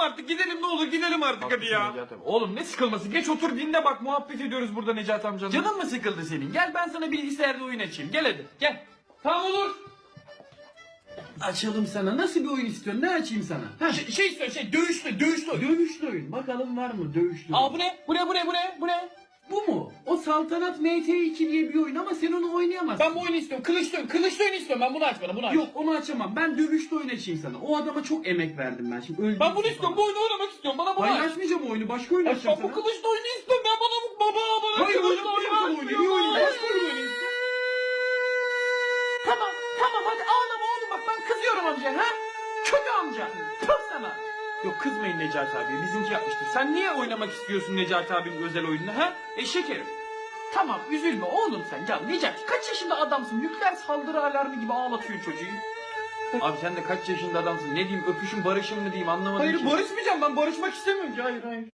artık. Gidelim ne olur gidelim artık hadi ya. Oğlum ne sıkılması? Geç otur dinle bak muhabbet ediyoruz burada Necati amcanla. Canın mı sıkıldı senin? Gel ben sana bilgisayarda oyun açayım. Gel hadi gel. Tamam olur. Açalım sana. Nasıl bir oyun istiyorsun? Ne açayım sana? Ha? Şey, şey istiyor şey dövüşlü dövüşlü oyun. Dövüşlü oyun. Bakalım var mı dövüşlü Aa oyun? bu ne? Bu ne bu ne bu ne? Bu ne? Saltanat MT2 diye bir oyun ama sen onu oynayamazsın. Ben bu oyunu istiyorum. Kılıçlı oyun. Kılıçlı oyun istiyorum. Ben bunu aç bana bunu aç. Yok onu açamam. Ben dövüşlü oyun açayım sana. O adama çok emek verdim ben şimdi. Öldüm Ben bunu istiyorum. Bu oyunu oynamak istiyorum. Bana bunu Hayır aç. açmayacağım oyunu. Başka oyun Aç açacağım ben bu sana. kılıçlı oyunu istiyorum. Ben bana bu baba bana Hayır kılıçlı oynatmayayım sana oyunu. Niye oynayayım? Başka oyun oynayayım. Tamam tamam hadi ağlama oğlum bak ben kızıyorum amca ha. Kötü amca. Tut sana. Yok kızmayın Necati abi. Bizimki yapmıştır. Sen niye oynamak istiyorsun Necati abinin özel oyununu ha? Eşek herif. Tamam üzülme oğlum sen. Ya Necati kaç yaşında adamsın? Nükleer saldırı alarmı gibi ağlatıyorsun çocuğu. Abi sen de kaç yaşında adamsın? Ne diyeyim öpüşün barışın mı diyeyim anlamadım Hayır ki. barışmayacağım ben barışmak istemiyorum ki hayır hayır.